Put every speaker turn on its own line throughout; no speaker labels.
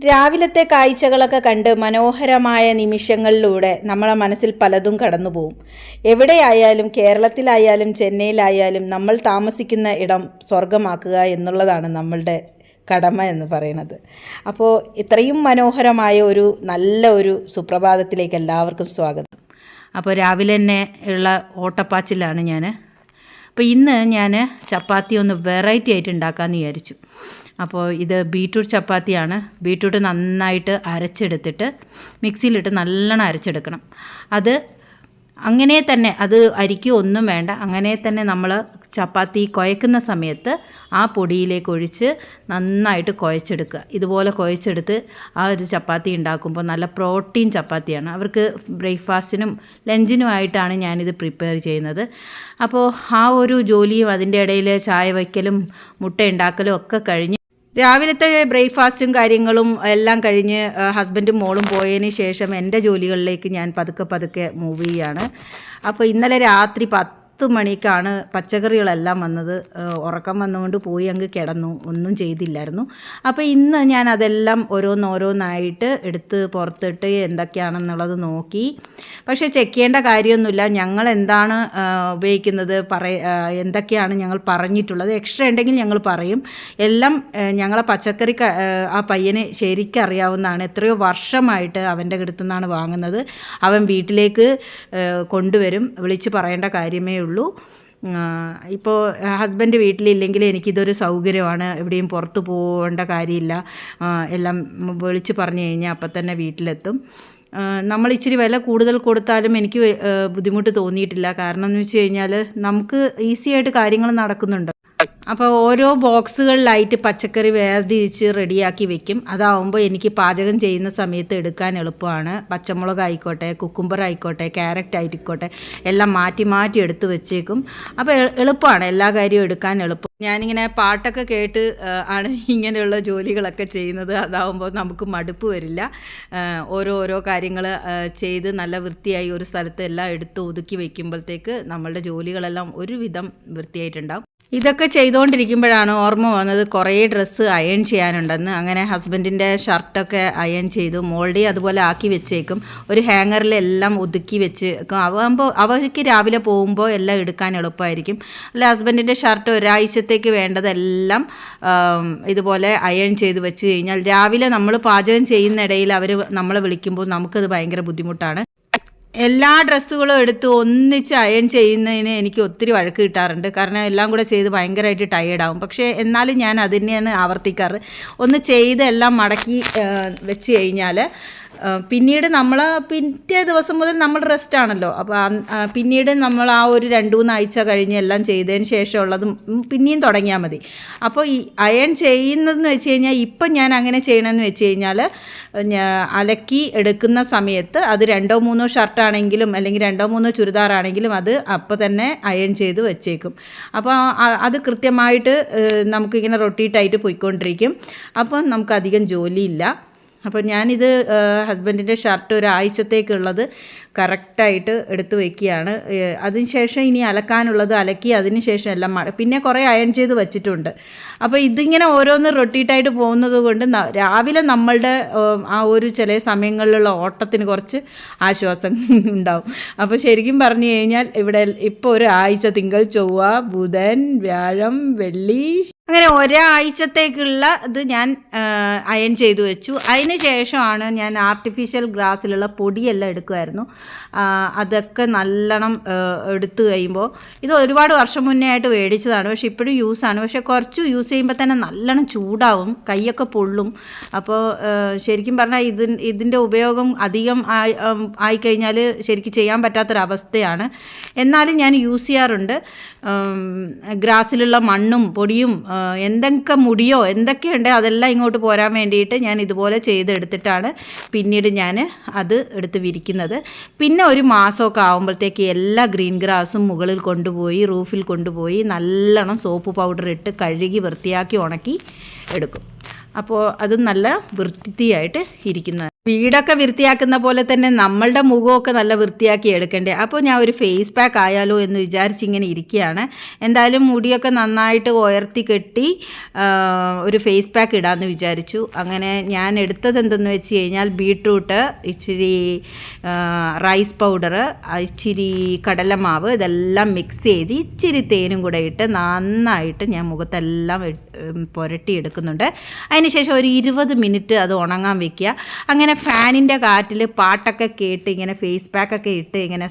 രാവിലത്തെ കാഴ്ചകളൊക്കെ കണ്ട് മനോഹരമായ നിമിഷങ്ങളിലൂടെ നമ്മളെ മനസ്സിൽ പലതും കടന്നുപോകും എവിടെയായാലും കേരളത്തിലായാലും ചെന്നൈയിലായാലും നമ്മൾ താമസിക്കുന്ന ഇടം സ്വർഗമാക്കുക എന്നുള്ളതാണ് നമ്മളുടെ കടമ എന്ന് പറയുന്നത്. അപ്പോൾ ഇത്രയും മനോഹരമായ ഒരു നല്ല ഒരു സുപ്രഭാതത്തിലേക്ക് എല്ലാവർക്കും സ്വാഗതം. അപ്പോൾ രാവിലെ തന്നെ ഉള്ള ഓട്ടപ്പാച്ചിലാണ് ഞാൻ അപ്പോൾ ഇന്ന് ഞാൻ ചപ്പാത്തി ഒന്ന് വെറൈറ്റി ആയിട്ട് ഉണ്ടാക്കാമെന്ന് വിചാരിച്ചു. അപ്പോൾ ഇത് ബീട്രൂട്ട് ചപ്പാത്തിയാണ്. ബീട്രൂട്ട് നന്നായിട്ട് അരച്ചെടുത്തിട്ട് മിക്സിയിലിട്ട് നല്ലോണം അരച്ചെടുക്കണം. അത് അങ്ങനെ തന്നെ അത് അരിക്കും ഒന്നും വേണ്ട. അങ്ങനെ തന്നെ നമ്മൾ ചപ്പാത്തി കുഴക്കുന്ന സമയത്ത് ആ പൊടിയിലേക്ക് ഒഴിച്ച് നന്നായിട്ട് കുഴച്ചെടുക്കുക. ഇതുപോലെ കുഴച്ചെടുത്ത് ആ ഒരു ചപ്പാത്തി ഉണ്ടാക്കുമ്പോൾ നല്ല പ്രോട്ടീൻ ചപ്പാത്തിയാണ്. അവർക്ക് ബ്രേക്ക്ഫാസ്റ്റിനും ലഞ്ചിനും ലഞ്ചിനുമായിട്ടാണ് ഞാനിത് പ്രിപ്പയർ ചെയ്യുന്നത്. അപ്പോൾ ആ ഒരു ജോലിയും അതിന്റെ ഇടയിൽ ചായ വയ്ക്കലും മുട്ട ഉണ്ടാക്കലും ഒക്കെ കഴിഞ്ഞ് രാവിലത്തെ ബ്രേക്ക്ഫാസ്റ്റും കാര്യങ്ങളും എല്ലാം കഴിഞ്ഞ് ഹസ്ബൻഡും മോളും പോയതിന് ശേഷം എന്റെ ജോലികളിലേക്ക് ഞാൻ പതുക്കെ പതുക്കെ മൂവ് ചെയ്യാണ്. അപ്പോൾ ഇന്നലെ രാത്രി പത്ത് മണിക്കാണ് പച്ചക്കറികളെല്ലാം വന്നത്. ഉറക്കം വന്നുകൊണ്ട് പോയി അങ്ങ് കിടന്നു. ഒന്നും ചെയ്തില്ലായിരുന്നു. അപ്പോൾ ഇന്ന് ഞാൻ അതെല്ലാം ഓരോന്നോരോന്നായിട്ട് എടുത്ത് പുറത്തിട്ട് എന്തൊക്കെയാണെന്നുള്ളത് നോക്കി. പക്ഷേ ചെക്ക് ചെയ്യേണ്ട കാര്യമൊന്നുമില്ല. ഞങ്ങൾ എന്താണ് ഉപയോഗിക്കുന്നത്? പറയ എന്തൊക്കെയാണ് ഞങ്ങൾ പറഞ്ഞിട്ടുള്ളത്? എക്സ്ട്രാ ഉണ്ടെങ്കിൽ ഞങ്ങൾ പറയും. എല്ലാം ഞങ്ങളെ പച്ചക്കറി ആ, പയ്യനെ പയ്യന് ശരിക്കും എത്രയോ വർഷമായിട്ട് അവന്റെ അടുത്തു നിന്നാണ് വാങ്ങുന്നത്. അവൻ വീട്ടിലേക്ക് കൊണ്ടുവരും. വിളിച്ച് പറയേണ്ട കാര്യമേ ഉള്ളൂ. ഇപ്പോൾ ഹസ്ബൻഡ് വീട്ടിലില്ലെങ്കിൽ എനിക്കിതൊരു സൗകര്യമാണ്. എവിടെയും പുറത്ത് പോകേണ്ട കാര്യമില്ല. എല്ലാം വിളിച്ച് പറഞ്ഞു കഴിഞ്ഞാൽ അപ്പം തന്നെ വീട്ടിലെത്തും. നമ്മൾ ഇച്ചിരി വില കൂടുതൽ കൊടുത്താലും എനിക്ക് ബുദ്ധിമുട്ട് തോന്നിയിട്ടില്ല. കാരണം എന്ന് വെച്ച് കഴിഞ്ഞാൽ നമുക്ക് ഈസി ആയിട്ട് കാര്യങ്ങൾ നടക്കുന്നുണ്ട്. അപ്പോൾ ഓരോ ബോക്സുകളിലായിട്ട് പച്ചക്കറി വേർതിരിച്ച് റെഡിയാക്കി വെക്കും. അതാവുമ്പോൾ എനിക്ക് പാചകം ചെയ്യുന്ന സമയത്ത് എടുക്കാൻ എളുപ്പമാണ്. പച്ചമുളക് ആയിക്കോട്ടെ കുക്കുംബർ ആയിക്കോട്ടെ ക്യാരറ്റ് ആയിക്കോട്ടെ എല്ലാം മാറ്റി മാറ്റി എടുത്ത് വെച്ചേക്കും. അപ്പോൾ എളുപ്പമാണ്. എല്ലാ കാര്യവും എടുക്കാൻ എളുപ്പം. ഞാനിങ്ങനെ പാട്ടൊക്കെ കേട്ട് ആണ് ഇങ്ങനെയുള്ള ജോലികളൊക്കെ ചെയ്യുന്നത്. അതാവുമ്പോൾ നമുക്ക് മടുപ്പ് വരില്ല. ഓരോ ഓരോ കാര്യങ്ങൾ ചെയ്ത് നല്ല വൃത്തിയായി ഒരു സ്ഥലത്ത് എല്ലാം എടുത്ത് ഒതുക്കി വയ്ക്കുമ്പോഴത്തേക്ക് നമ്മളുടെ ജോലികളെല്ലാം ഒരുവിധം വൃത്തിയായിട്ടുണ്ടാവും. ഇതൊക്കെ ചെയ്തുകൊണ്ടിരിക്കുമ്പോഴാണ് ഓർമ്മ വന്നത് കുറേ ഡ്രസ്സ് അയൺ ചെയ്യാനുണ്ടെന്ന്. അങ്ങനെ ഹസ്ബൻഡിന്റെ ഷർട്ടൊക്കെ അയൺ ചെയ്തു മോൾഡി അതുപോലെ ആക്കി വെച്ചേക്കും. ഒരു ഹാങ്ങറിലെല്ലാം ഒതുക്കി വെച്ച് ആകുമ്പോൾ അവർക്ക് രാവിലെ പോകുമ്പോൾ എല്ലാം എടുക്കാൻ എളുപ്പമായിരിക്കും. അല്ല ഹസ്ബൻഡിന്റെ ഷർട്ട് ഒരാഴ്ചത്തേക്ക് വേണ്ടതെല്ലാം ഇതുപോലെ അയൺ ചെയ്ത് വെച്ച് കഴിഞ്ഞാൽ രാവിലെ നമ്മൾ പാചകം ചെയ്യുന്ന ഇടയിൽ അവർ നമ്മളെ വിളിക്കുമ്പോൾ നമുക്കത് ഭയങ്കര ബുദ്ധിമുട്ടാണ്. എല്ലാ ഡ്രസ്സുകളും എടുത്ത് ഒന്നിച്ച് അയൺ ചെയ്യുന്നതിന് എനിക്ക് ഒത്തിരി വഴക്ക് കിട്ടാറുണ്ട്. കാരണം എല്ലാം കൂടെ ചെയ്ത് ഭയങ്കരമായിട്ട് ടയേർഡാവും പക്ഷേ എന്നാലും ഞാൻ അതിനെയാണ് ആവർത്തിക്കാറ്. ഒന്ന് ചെയ്ത് എല്ലാം മടക്കി വെച്ച് കഴിഞ്ഞാൽ പിന്നീട് നമ്മൾ പിറ്റേ ദിവസം മുതൽ നമ്മൾ റെസ്റ്റ് ആണല്ലോ. അപ്പോൾ പിന്നീട് നമ്മൾ ആ ഒരു രണ്ട് മൂന്നാഴ്ച കഴിഞ്ഞ് എല്ലാം ചെയ്തതിന് ശേഷമുള്ളതും പിന്നെയും തുടങ്ങിയാൽ മതി. അപ്പോൾ ഈ അയൺ ചെയ്യുന്നതെന്ന് വെച്ച് കഴിഞ്ഞാൽ ഇപ്പം ഞാൻ അങ്ങനെ ചെയ്യണമെന്ന് വെച്ച് കഴിഞ്ഞാൽ അലക്കി എടുക്കുന്ന സമയത്ത് അത് രണ്ടോ മൂന്നോ ഷർട്ടാണെങ്കിലും അല്ലെങ്കിൽ രണ്ടോ മൂന്നോ ചുരിദാറാണെങ്കിലും അത് അപ്പോൾ തന്നെ അയൺ ചെയ്ത് വെച്ചേക്കും. അപ്പോൾ അത് കൃത്യമായിട്ട് നമുക്കിങ്ങനെ റൊട്ടീറ്റായിട്ട് പോയിക്കൊണ്ടിരിക്കും. അപ്പം നമുക്ക് അധികം ജോലിയില്ല. അപ്പോൾ ഞാനിത് ഹസ്ബൻഡിന്റെ ഷർട്ട് ഒരാഴ്ചത്തേക്കുള്ളത് കറക്റ്റായിട്ട് എടുത്ത് വയ്ക്കുകയാണ് അതിനുശേഷം ഇനി അലക്കാനുള്ളത് അലക്കി അതിനുശേഷം എല്ലാം മഴ പിന്നെ കുറേ അയൺ ചെയ്ത് വെച്ചിട്ടുണ്ട്. അപ്പോൾ ഇതിങ്ങനെ ഓരോന്ന് റൊട്ടീറ്റായിട്ട് പോകുന്നത് കൊണ്ട് രാവിലെ നമ്മളുടെ ആ ഒരു ചില സമയങ്ങളിലുള്ള ഓട്ടത്തിന് കുറച്ച് ആശ്വാസം ഉണ്ടാവും. അപ്പോൾ ശരിക്കും പറഞ്ഞു കഴിഞ്ഞാൽ ഇവിടെ ഇപ്പോൾ ഒരു ആഴ്ച തിങ്കൾ ചൊവ്വ ബുധൻ വ്യാഴം വെള്ളി അങ്ങനെ ഒരാഴ്ചത്തേക്കുള്ള ഇത് ഞാൻ അയൺ ചെയ്തു വെച്ചു. അതിന് ശേഷമാണ് ഞാൻ ആർട്ടിഫിഷ്യൽ ഗ്രാസിലുള്ള പൊടിയെല്ലാം എടുക്കുമായിരുന്നു അതൊക്കെ നല്ലോണം എടുത്തു കഴിയുമ്പോൾ ഇത് ഒരുപാട് വർഷം മുന്നേ ആയിട്ട് മേടിച്ചതാണ് പക്ഷേ ഇപ്പോഴും യൂസാണ് പക്ഷേ കുറച്ച് യൂസ് ചെയ്യുമ്പോൾ തന്നെ നല്ലോണം ചൂടാവും. കൈയൊക്കെ പൊള്ളും. അപ്പോൾ ശരിക്കും പറഞ്ഞാൽ ഇത് ഇതിന്റെ ഉപയോഗം അധികം ആയി ആയിക്കഴിഞ്ഞാൽ ശരിക്കും ചെയ്യാൻ പറ്റാത്തൊരവസ്ഥയാണ്. എന്നാലും ഞാൻ യൂസ് ചെയ്യാറുണ്ട്. ഗ്രാസിലുള്ള മണ്ണും പൊടിയും എന്തൊക്കെ മുടിയോ എന്തൊക്കെയുണ്ട് അതെല്ലാം ഇങ്ങോട്ട് പോരാൻ വേണ്ടിയിട്ട് ഞാൻ ഇതുപോലെ ചെയ്തെടുത്തിട്ടാണ് പിന്നീട് ഞാൻ അത് എടുത്ത് വിരിക്കുന്നത്. പിന്നെ ഒരു മാസമൊക്കെ ആകുമ്പോഴത്തേക്ക് എല്ലാ ഗ്രീൻ ഗ്രാസും മുകളിൽ കൊണ്ടുപോയി റൂഫിൽ കൊണ്ടുപോയി നല്ലോണം സോപ്പ് പൗഡർ ഇട്ട് കഴുകി വൃത്തിയാക്കി ഉണക്കി എടുക്കും. അപ്പോൾ അത് നല്ല വൃത്തിയായിട്ട് ഇരിക്കുന്നത്. വീടൊക്കെ വൃത്തിയാക്കുന്ന പോലെ തന്നെ നമ്മളുടെ മുഖമൊക്കെ നല്ല വൃത്തിയാക്കി എടുക്കണ്ടേ? അപ്പോൾ ഞാൻ ഒരു ഫേസ് പാക്ക് ആയാലോ എന്ന് വിചാരിച്ച് ഇങ്ങനെ ഇരിക്കുകയാണ്. എന്തായാലും മുടിയൊക്കെ നന്നായിട്ട് ഉയർത്തി കെട്ടി ഒരു ഫേസ് പാക്ക് ഇടാമെന്ന് വിചാരിച്ചു. അങ്ങനെ ഞാൻ എടുത്തത് എന്തെന്ന് വെച്ച് കഴിഞ്ഞാൽ ബീട്രൂട്ട് ഇച്ചിരി റൈസ് പൗഡർ ഇച്ചിരി കടലമാവ് ഇതെല്ലാം മിക്സ് ചെയ്ത് ഇച്ചിരി തേനും കൂടെ ഇട്ട് നന്നായിട്ട് ഞാൻ മുഖത്തെല്ലാം ഇട്ട്, ഉം, പുരട്ടി എടുക്കുന്നുണ്ട് അതിനുശേഷം ഒരു ഇരുപത് മിനിറ്റ് അത് ഉണങ്ങാൻ വെക്കുക. അങ്ങനെ ഫാനിന്റെ കാറ്റിൽ പാട്ടൊക്കെ കേട്ട് ഇങ്ങനെ ഫേസ് പാക്കൊക്കെ ഇട്ട് ഇങ്ങനെ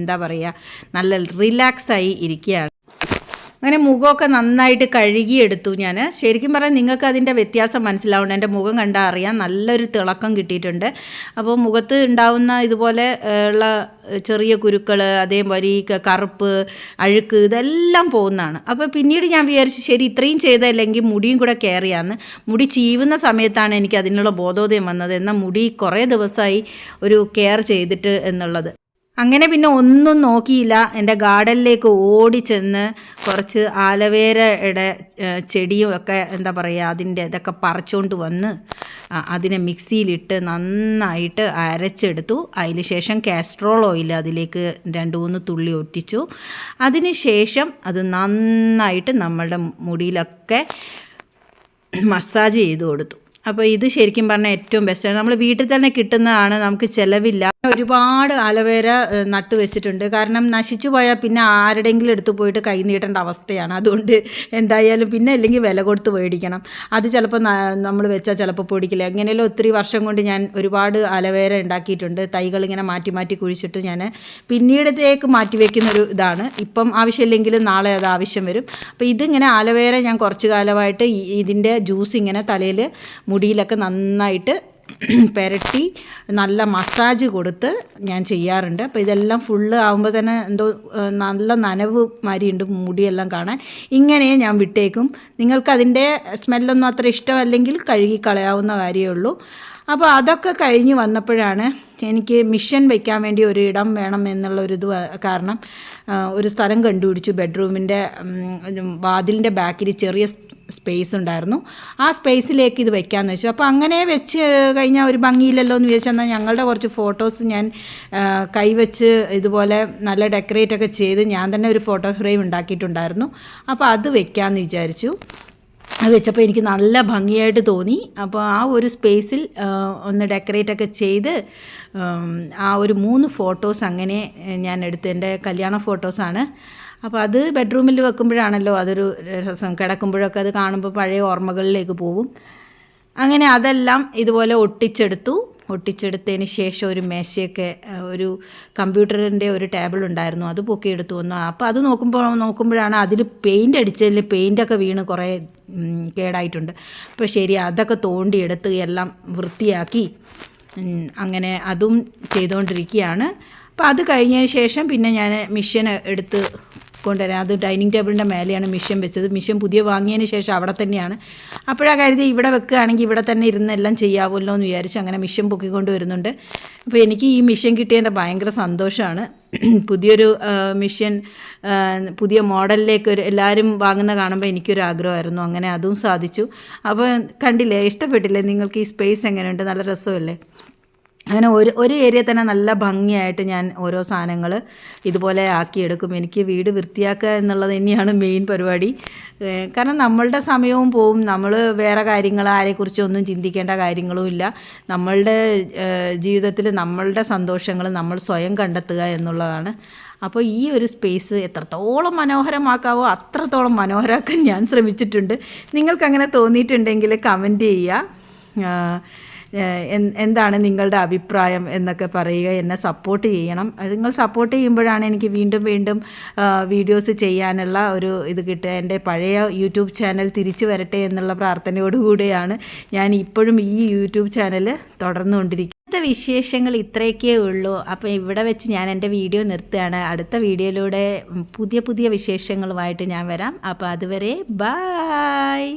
എന്താ പറയുക നല്ല റിലാക്സായി ഇരിക്കുകയാണ്. അങ്ങനെ മുഖമൊക്കെ നന്നായിട്ട് കഴുകിയെടുത്തു ഞാൻ ശരിക്കും പറഞ്ഞാൽ നിങ്ങൾക്ക് അതിന്റെ വ്യത്യാസം മനസ്സിലാവണം എന്റെ മുഖം കണ്ടാൽ അറിയാം. നല്ലൊരു തിളക്കം കിട്ടിയിട്ടുണ്ട്. അപ്പോൾ മുഖത്ത് ഉണ്ടാവുന്ന ഇതുപോലെ ഉള്ള ചെറിയ കുരുക്കൾ ഈ കറുപ്പ് അഴുക്ക് ഇതെല്ലാം പോകുന്നതാണ്. അപ്പോൾ പിന്നീട് ഞാൻ വിചാരിച്ചു ശരി ഇത്രയും ചെയ്തല്ലെങ്കിൽ മുടിയും കൂടെ കയറിയാന്ന്. മുടി ചീവുന്ന സമയത്താണ് എനിക്ക് അതിനുള്ള ബോധോദയം വന്നത്. എന്നാൽ മുടി കുറേ ദിവസമായി ഒരു കെയർ ചെയ്തിട്ട് എന്നുള്ളത്. അങ്ങനെ പിന്നെ ഒന്നും നോക്കിയില്ല. എന്റെ ഗാർഡനിലേക്ക് ഓടി ചെന്ന് കുറച്ച് ആലവേരയുടെ ചെടിയും ഒക്കെ എന്താ പറയുക അതിന്റെ ഇതൊക്കെ പറിച്ചുകൊണ്ട് വന്ന് അതിനെ മിക്സിയിലിട്ട് നന്നായിട്ട് അരച്ചെടുത്തു. അതിന് ശേഷം കാസ്ട്രോൾ ഓയിൽ അതിലേക്ക് രണ്ട് മൂന്ന് തുള്ളി ഒറ്റിച്ചു. അതിന് ശേഷം അത് നന്നായിട്ട് നമ്മളുടെ മുടിയിലൊക്കെ മസാജ് ചെയ്ത് കൊടുത്തു. അപ്പോൾ ഇത് ശരിക്കും പറഞ്ഞാൽ ഏറ്റവും ബെസ്റ്റാണ് നമ്മൾ വീട്ടിൽ തന്നെ കിട്ടുന്നതാണ്. നമുക്ക് ചിലവില്ല. ഒരുപാട് അലവേര നട്ടു വെച്ചിട്ടുണ്ട്. കാരണം നശിച്ചു പോയാൽ പിന്നെ ആരുടെങ്കിലും എടുത്തു പോയിട്ട് കൈ നീട്ടേണ്ട അവസ്ഥയാണ്. അതുകൊണ്ട് എന്തായാലും പിന്നെ അല്ലെങ്കിൽ വില കൊടുത്ത് മേടിക്കണം. അത് ചിലപ്പോൾ നമ്മൾ വെച്ചാൽ ചിലപ്പോൾ പൊടിക്കില്ല? എങ്ങനെയല്ലോ ഒത്തിരി വർഷം കൊണ്ട് ഞാൻ ഒരുപാട് അലവേര ഉണ്ടാക്കിയിട്ടുണ്ട്. തൈകൾ ഇങ്ങനെ മാറ്റി മാറ്റി കുഴിച്ചിട്ട് ഞാൻ പിന്നീടത്തേക്ക് മാറ്റി വെക്കുന്ന ഒരു ഇതാണ്. ഇപ്പം ആവശ്യമില്ലെങ്കിലും നാളെ അത് ആവശ്യം വരും. അപ്പോൾ ഇതിങ്ങനെ അലവേര ഞാൻ കുറച്ച് കാലമായിട്ട് ഇതിന്റെ ജ്യൂസ് ഇങ്ങനെ തലയിൽ മുടിയിലൊക്കെ നന്നായിട്ട് പുരട്ടി നല്ല മസാജ് കൊടുത്ത് ഞാൻ ചെയ്യാറുണ്ട്. അപ്പോൾ ഇതെല്ലാം ഫുള്ള് ആകുമ്പോൾ തന്നെ എന്തോ നല്ല നനവ് മാരിയുണ്ട് മുടിയെല്ലാം കാണാൻ. ഇങ്ങനെ ഞാൻ വിട്ടേക്കും. നിങ്ങൾക്ക് അതിന്റെ സ്മെല്ലൊന്നും അത്ര ഇഷ്ടമല്ലെങ്കിൽ കഴുകി കളയാവുന്ന കാര്യമേ ഉള്ളൂ. അപ്പോൾ അതൊക്കെ കഴിഞ്ഞ് വന്നപ്പോഴാണ് എനിക്ക് മിഷൻ വയ്ക്കാൻ വേണ്ടി ഒരു ഇടം വേണം എന്നുള്ളൊരിത് വ- കാരണം ഒരു സ്ഥലം കണ്ടുപിടിച്ചു. ബെഡ്റൂമിന്റെ വാതിലിന്റെ ബാക്കിൽ ചെറിയ സ്പേസ് ഉണ്ടായിരുന്നു. ആ സ്പേസിലേക്ക് ഇത് വയ്ക്കാമെന്ന് വെച്ചു. അപ്പോൾ അങ്ങനെ വെച്ച് കഴിഞ്ഞാൽ ഒരു ഭംഗിയില്ലല്ലോ എന്ന് വിചാരിച്ചാൽ എന്നാൽ ഞങ്ങളുടെ കുറച്ച് ഫോട്ടോസ് ഞാൻ കൈവച്ച് ഇതുപോലെ നല്ല ഡെക്കറേറ്റ് ഒക്കെ ചെയ്ത് ഞാൻ തന്നെ ഒരു ഫോട്ടോ ഫ്രെയിം ഉണ്ടാക്കിയിട്ടുണ്ടായിരുന്നു. അപ്പോൾ അത് വെക്കാമെന്ന് വിചാരിച്ചു. അത് വെച്ചപ്പോൾ എനിക്ക് നല്ല ഭംഗിയായിട്ട് തോന്നി. അപ്പോൾ ആ ഒരു സ്പേസിൽ ഒന്ന് ഡെക്കറേറ്റ് ഒക്കെ ചെയ്ത് ആ ഒരു മൂന്ന് ഫോട്ടോസ് അങ്ങനെ ഞാൻ എടുത്ത്. എന്റെ കല്യാണ ഫോട്ടോസാണ്. അപ്പോൾ അത് ബെഡ്റൂമിൽ വെക്കുമ്പോഴാണല്ലോ അതൊരു രസം. കിടക്കുമ്പോഴൊക്കെ അത് കാണുമ്പോൾ പഴയ ഓർമ്മകളിലേക്ക് പോകും. അങ്ങനെ അതെല്ലാം ഇതുപോലെ ഒട്ടിച്ചെടുത്തു. ഒട്ടിച്ചെടുത്തതിന് ശേഷം ഒരു മേശയൊക്കെ ഒരു കമ്പ്യൂട്ടറിന്റെ ഒരു ടേബിൾ ഉണ്ടായിരുന്നു. അത് പൊക്കിയെടുത്തു വന്നു. അപ്പോൾ അത് നോക്കുമ്പോൾ നോക്കുമ്പോഴാണ് അതിൽ പെയിന്റ് അടിച്ചതിൽ പെയിന്റൊക്കെ വീണ് കുറേ കേടായിട്ടുണ്ട്. അപ്പോൾ ശരി അതൊക്കെ തോണ്ടിയെടുത്ത് എല്ലാം വൃത്തിയാക്കി അങ്ങനെ അതും ചെയ്തുകൊണ്ടിരിക്കുകയാണ് അപ്പോൾ അത് കഴിഞ്ഞതിന് ശേഷം പിന്നെ ഞാൻ മിഷൻ എടുത്ത് കൊണ്ടുവരാം അത് ഡൈനിങ് ടേബിളിന്റെ മേലെയാണ് മിഷ്യൻ വെച്ചത്. മിഷ്യൻ പുതിയ വാങ്ങിയതിന് ശേഷം അവിടെ തന്നെയാണ്. അപ്പോഴാ കരുതി ഇവിടെ വെക്കുകയാണെങ്കിൽ ഇവിടെ തന്നെ ഇരുന്ന് എല്ലാം ചെയ്യാമല്ലോ എന്ന് വിചാരിച്ച് അങ്ങനെ മിഷൻ പൊക്കിക്കൊണ്ട് വരുന്നുണ്ട്. അപ്പോൾ എനിക്ക് ഈ മിഷൻ കിട്ടിയതിന്റെ ഭയങ്കര സന്തോഷമാണ്. പുതിയൊരു മിഷ്യൻ പുതിയ മോഡലിലേക്ക് ഒരു എല്ലാവരും വാങ്ങുന്ന കാണുമ്പോൾ എനിക്കൊരു ആഗ്രഹമായിരുന്നു. അങ്ങനെ അതും സാധിച്ചു. അപ്പോൾ കണ്ടില്ലേ ഇഷ്ടപ്പെട്ടില്ലേ നിങ്ങൾക്ക് ഈ സ്പേസ് എങ്ങനെയുണ്ട്? നല്ല രസമല്ലേ? അങ്ങനെ ഒരു ഒരു ഏരിയ തന്നെ നല്ല ഭംഗിയായിട്ട് ഞാൻ ഓരോ സാധനങ്ങൾ ഇതുപോലെ ആക്കിയെടുക്കും. എനിക്ക് വീട് വൃത്തിയാക്കുക എന്നുള്ളത് തന്നെയാണ് മെയിൻ പരിപാടി. കാരണം നമ്മളുടെ സമയവും പോവും. നമ്മൾ വേറെ കാര്യങ്ങൾ ആരെക്കുറിച്ചും ഒന്നും ചിന്തിക്കേണ്ട കാര്യങ്ങളുമില്ല നമ്മളുടെ ജീവിതത്തിൽ നമ്മളുടെ സന്തോഷങ്ങൾ നമ്മൾ സ്വയം കണ്ടെത്തുക എന്നുള്ളതാണ്. അപ്പോൾ ഈ ഒരു സ്പേസ് എത്രത്തോളം മനോഹരമാക്കാവോ അത്രത്തോളം മനോഹരമാക്കാൻ ഞാൻ ശ്രമിച്ചിട്ടുണ്ട്. നിങ്ങൾക്കങ്ങനെ തോന്നിയിട്ടുണ്ടെങ്കിൽ കമന്റ് ചെയ്യുക. എന്താണ് നിങ്ങളുടെ അഭിപ്രായം എന്നൊക്കെ പറയുക എന്നെ സപ്പോർട്ട് ചെയ്യണം. നിങ്ങൾ സപ്പോർട്ട് ചെയ്യുമ്പോഴാണ് എനിക്ക് വീണ്ടും വീണ്ടും വീഡിയോസ് ചെയ്യാനുള്ള ഒരു ഇത് കിട്ടുക. എന്റെ പഴയ യൂട്യൂബ് ചാനൽ തിരിച്ചു വരട്ടെ എന്നുള്ള പ്രാർത്ഥനയോടുകൂടിയാണ് ഞാൻ ഇപ്പോഴും ഈ യൂട്യൂബ് ചാനൽ തുടർന്നുകൊണ്ടിരിക്കുന്നത്. അടുത്ത വിശേഷങ്ങൾ ഇത്രയൊക്കെ ഉള്ളൂ. അപ്പോൾ ഇവിടെ വെച്ച് ഞാൻ എന്റെ വീഡിയോ നിർത്തുകയാണ്. അടുത്ത വീഡിയോയിലൂടെ പുതിയ പുതിയ വിശേഷങ്ങളുമായിട്ട് ഞാൻ വരാം. അപ്പോൾ അതുവരെ ബായ്